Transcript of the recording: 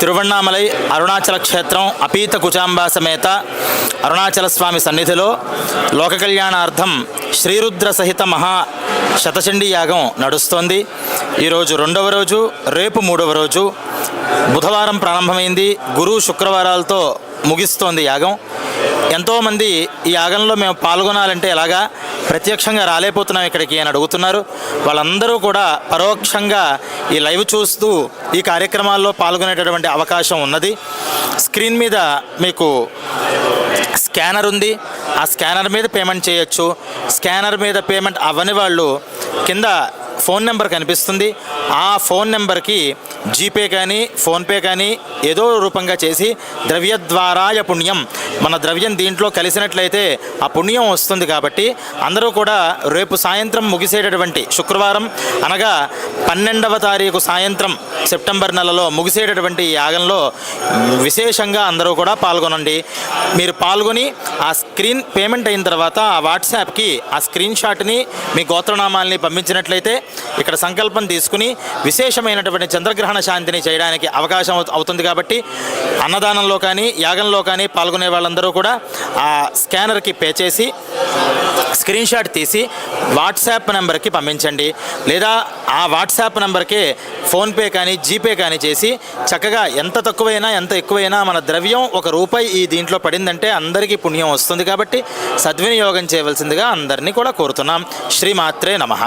తిరువణ్ణామలై అరుణాచల క్షేత్రం అపీత కుచాంబా సమేత అరుణాచల స్వామి సన్నిధిలో లోక కళ్యాణార్థం శ్రీరుద్ర సహిత మహా శతచండీ యాగం నడుస్తోంది. ఈరోజు రెండవ రోజు రేపు మూడవ రోజు. బుధవారం ప్రారంభమైంది. గురు శుక్రవారాలతో ముగిస్తోంది యాగం. ఎంతోమంది ఈ యాగంలో మేము పాల్గొనాలంటే ఎలాగా ప్రత్యక్షంగా రాలేకపోతున్నాం ఇక్కడికి అని అడుగుతున్నారు. వాళ్ళందరూ కూడా పరోక్షంగా ఈ లైవ్ చూస్తూ ఈ కార్యక్రమాల్లో పాల్గొనేటటువంటి అవకాశం ఉన్నది. స్క్రీన్ మీద మీకు స్కానర్ ఉంది. ఆ స్కానర్ మీద పేమెంట్ చేయొచ్చు. స్కానర్ మీద పేమెంట్ అవ్వని వాళ్ళు కింద ఫోన్ నెంబర్ కనిపిస్తుంది. ఆ ఫోన్ నెంబర్కి జీపే కానీ ఫోన్పే కానీ ఏదో రూపంగా చేసి ద్రవ్య ద్వారాయ పుణ్యం. మన ద్రవ్యం దీంట్లో కలిసినట్లయితే ఆ పుణ్యం వస్తుంది కాబట్టి అందరూ కూడా రేపు సాయంత్రం ముగిసేటటువంటి శుక్రవారం అనగా పన్నెండవ తారీఖు సాయంత్రం సెప్టెంబర్ నెలలో ముగిసేటటువంటి యాగంలో విశేషంగా అందరూ కూడా పాల్గొనండి. మీరు పాల్గొని ఆ స్క్రీన్ పేమెంట్ అయిన తర్వాత ఆ వాట్సాప్కి ఆ స్క్రీన్ షాట్ని మీ గోత్రనామాల్ని పంపించినట్లయితే ఇక్కడ సంకల్పం తీసుకుని విశేషమైనటువంటి చంద్రగ్రహణ శాంతిని చేయడానికి అవకాశం అవుతుంది కాబట్టి అన్నదానంలో కానీ యాగంలో కానీ పాల్గొనే వాళ్ళందరూ కూడా ఆ స్కానర్కి పే చేసి స్క్రీన్ షాట్ తీసి వాట్సాప్ నెంబర్కి పంపించండి. లేదా ఆ వాట్సాప్ నెంబర్కే ఫోన్పే కానీ జీపే కానీ చేసి చక్కగా ఎంత తక్కువైనా ఎంత ఎక్కువైనా మన ద్రవ్యం ఒక రూపాయి ఈ దీంట్లో పడిందంటే అందరికీ పుణ్యం వస్తుంది కాబట్టి సద్వినియోగం చేయవలసిందిగా అందరినీ కూడా కోరుతున్నాం. శ్రీమాత్రే నమః.